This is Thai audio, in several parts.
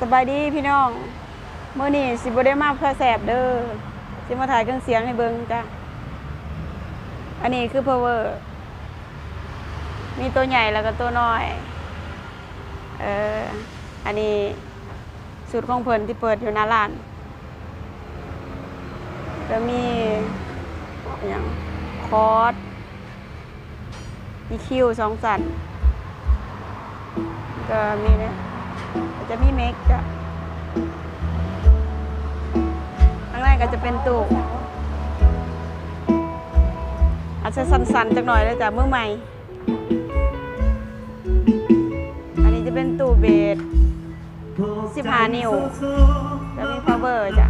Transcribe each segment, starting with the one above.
สบายดีพี่น้องเมื่อนี้สิบได้มาเพื่อแสบเด้อสิมาถ่ายเครื่องเสียงให้เบิ่งจ้ะอันนี้คือ power มีตัวใหญ่แล้วก็ตัวน้อย เอออันนี้สูตรของเพิ่นที่เปิดอยู่หน้าร้านก็มีอย่างคอร์สมีคิวสองสันก็มีเนี่ย จะมีเมกจ้ะข้างในก็จะเป็นตู้อาจจะสั่นๆจักหน่อยเลยจ้ะมือใหม่ อันนี้จะเป็นตู้เบส15นิ้วแล้วมี power จ้ะ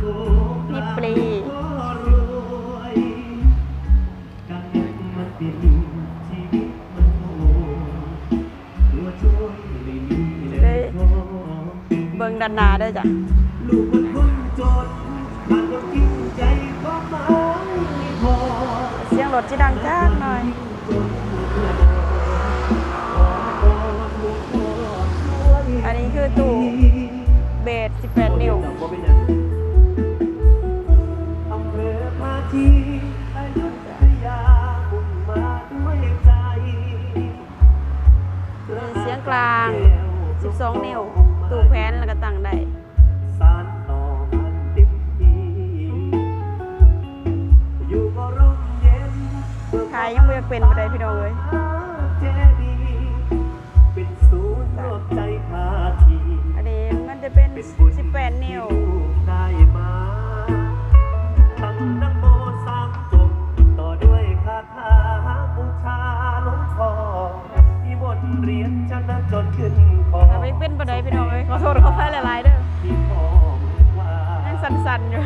มีปลี งด้านนาเด้จ้ะลูกมันคนจนขาดความจริงใจก็ไม่พอเสียงรถจะดังจ้าหน่อยอันนี้คือตู้เบส 18 นิ้วอำเภอมาที่อยุธยามุ่งมาด้วยใจเสียงกลาง 12 นิ้ว ตู้แขวนแล้วก็ตั้งได้สานต่อมันเต็มที่อยู่ก็ร่มเย็นเพื่อขายยังไม่อยากเป็นไปได้พี่น้องเลยเจดีย์เป็นศูนย์รวมใจพาทีอันนี้มันจะเป็นเป็นบุญ18 นิ้ว หลายๆเด้อยังสั่นๆอยู่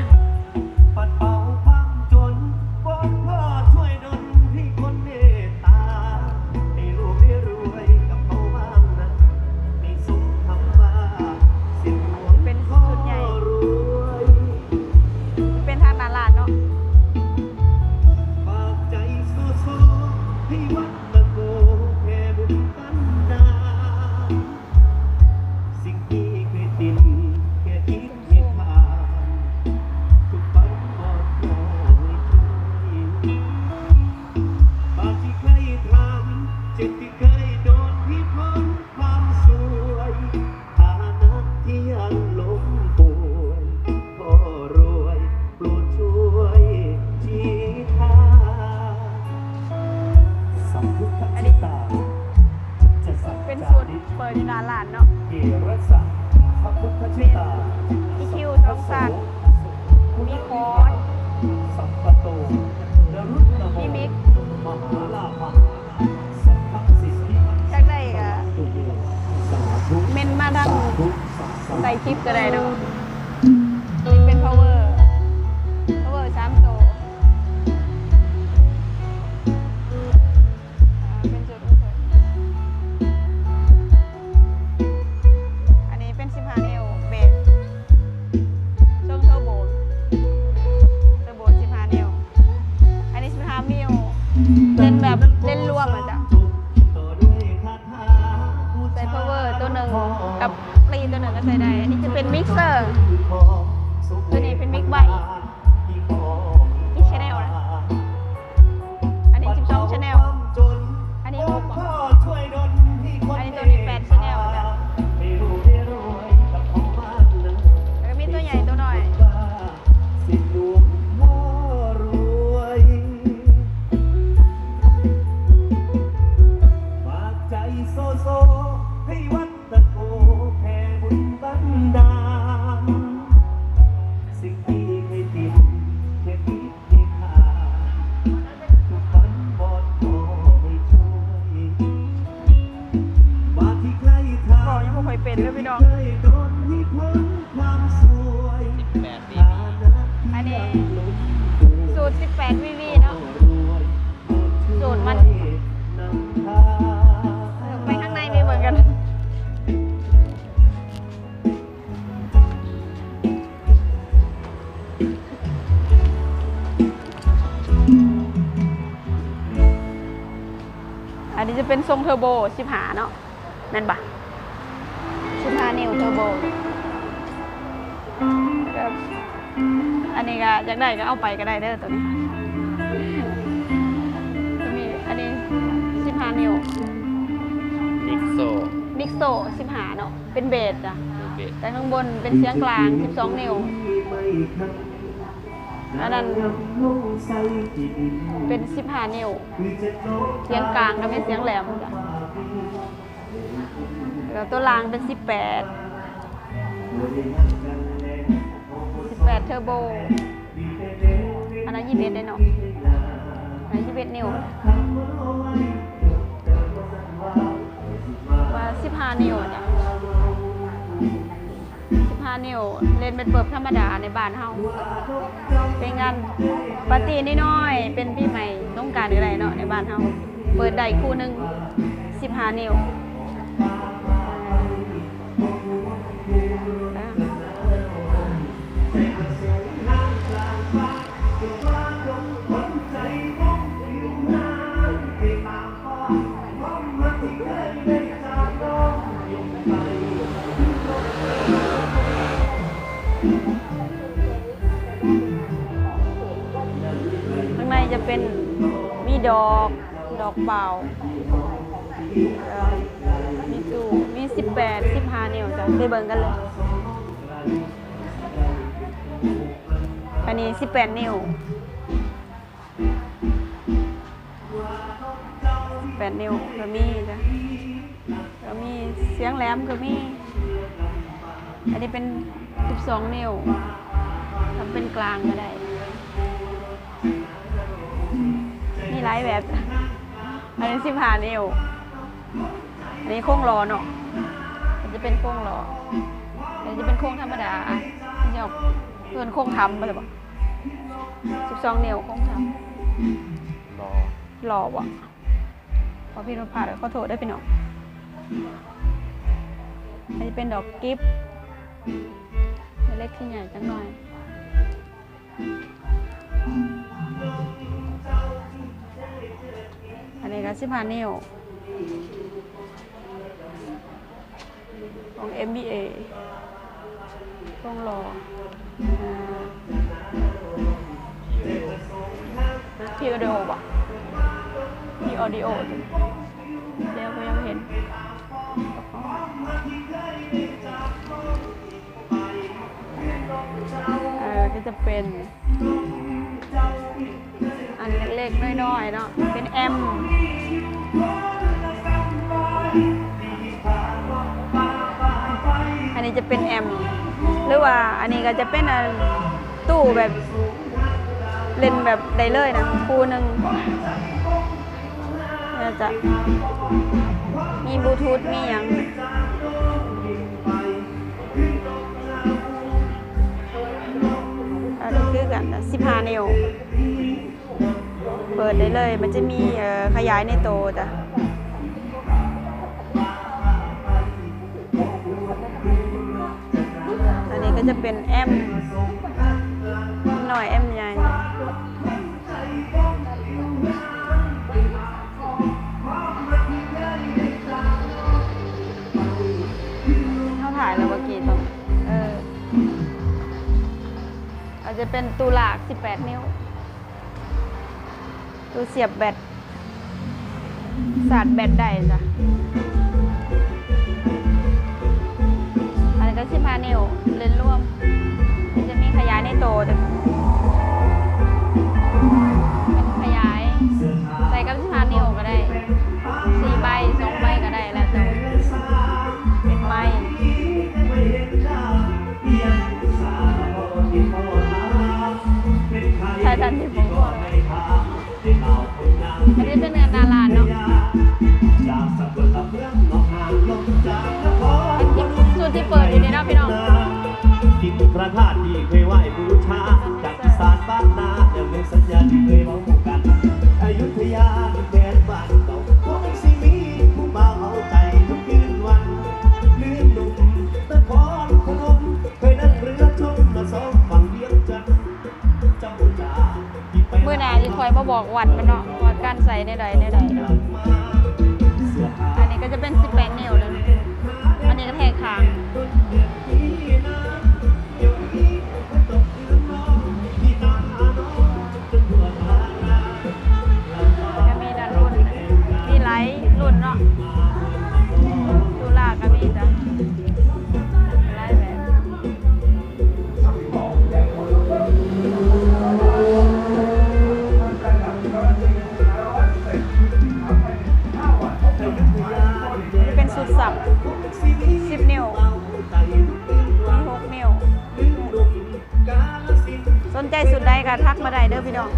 รัสสะพระพุทธชิตาอีคิวสองสันมีคอร์สสัมปโตนรุตโมมีมิกมหาลาภสัพพสิทธิอยากได้ก็ตุเมนมาดังใส่คลิปก็ได้เนาะ นนี้จะเป็นทรงเทอร์โบ15เนาะแม่นปะ15นิ้วเทอร์โบแบบอันนี้ก็อยากได้ก็เอาไปก็ได้เด้อตัวนี้จะมีอันนี้สิบห้านิ้วนิกโซนิกโซสิบห้าเนาะเป็นเบสจ้ะเบสแต่ข้างบนเป็นเสียงกลางสิบสองนิ้ว อันนั้นเป็นสิบห้านิ้ว เสียงกลางก็เป็นเสียงแหลมจ้ะแล้วตัวล่างเป็นสิบแปดสิบแปดเทอร์โบ อันนั้นยี่สิบเอ็ดได้เนาะอันนั้นยี่สิบเอ็ดนิ้วว่าสิบห้านิ้วจ้ะ นิ้วเล่นเป็นเปิบธรรมดาในบ้านเฮาเป็นงานปาร์ตี้น้อยเป็นพี่ใหม่ต้องกรารอะไรเนาะในบ้านเฮาเปิดได้คู่หนึ่งสิบหานิ้ว ข้างในจะเป็นมีดอกดอกเปล่ามีตู้มีสิบแปดสิบห้านิ้วจ้ะไปเบิ่งกันเลยอันนี้สิบแปดนิ้วแปดนิ้วก็มีจ้ะก็มีเสียงแหลมก็มี อันนี้เป็น สิบสองนิ้วทำเป็นกลางก็ได้ มีหลายแบบ อันนี้สิบห้านิ้ว อันนี้โค้งล้อเนาะมันจะเป็นโค้งล้ออันนี้จะเป็นโค้งธรรมดาอะอันนี้ออกเพื่อนโค้งทำไปเลยบ่สิบสองนิ้วโค้งทรอำหล่อบ่พอพี่รถผ่านเขาโทษได้พี่น้องอันนี้เป็นดอกกิฟต์ เล็กที่ใหญ่จังหน่อยอันนี้ก็สิบห้านิ้วของ MBA ต้องรอพี่ออดิโอป่ะพี่ออดิโอเดี๋ยว จะเป็น อันเล็กๆน้อยๆเนาะเป็นแอมอันนี้จะเป็นแอมหรือว่าอันนี้ก็จะเป็นตู้แบบเล่นแบบได้เลยนะคู่หนึ่งเนี่ยจะมีบลูทูธมีอย่าง กันสิบห้านิ้ว เปิดได้เลย มันจะมีขยายในโตจ้ะอันนี้ก็จะเป็นแอมหน่อยแอมใหญ่เขาถ่ายแล้วเมื่อกี้ตรง จะเป็นตูหลาก 18 นิ้ว ตูเสียบแบตสาดแบตได้จ้ะ อันนี้ก็สิบห้านิ้วเลนร่วมมันจะมีขยายในโตแต่ พระธาตุที่เคยไหว้บูชาจากอีสานบ้านนายังเป็นสัญญาที่เคยเว้ากันอยุธยาเป็นแดนบ้านเก่าคงสิมีผู้บ่าวเอาใจทุกคืนวันลืมหนุ่มนครพนมเคยนั่งเรือชมมาสองฝั่งเวียงจันทร์เจ้าจ่าที่ไปเมื่อหนาที่คอยมาบอกวัดมันเนาะวัดการใส่ในใดในใดเนาะเสื้อผ้าอันนี้ก็จะเป็น18นิ้วเลยอันนี้ก็แทง นเนาะตุลาก็มีจ้ะหลายแบบนี่เป็นสุดสับสิบนิ้วมีหกนิ้วสนใจสุดใดก็ทักมาได้เด้อพี่น้อง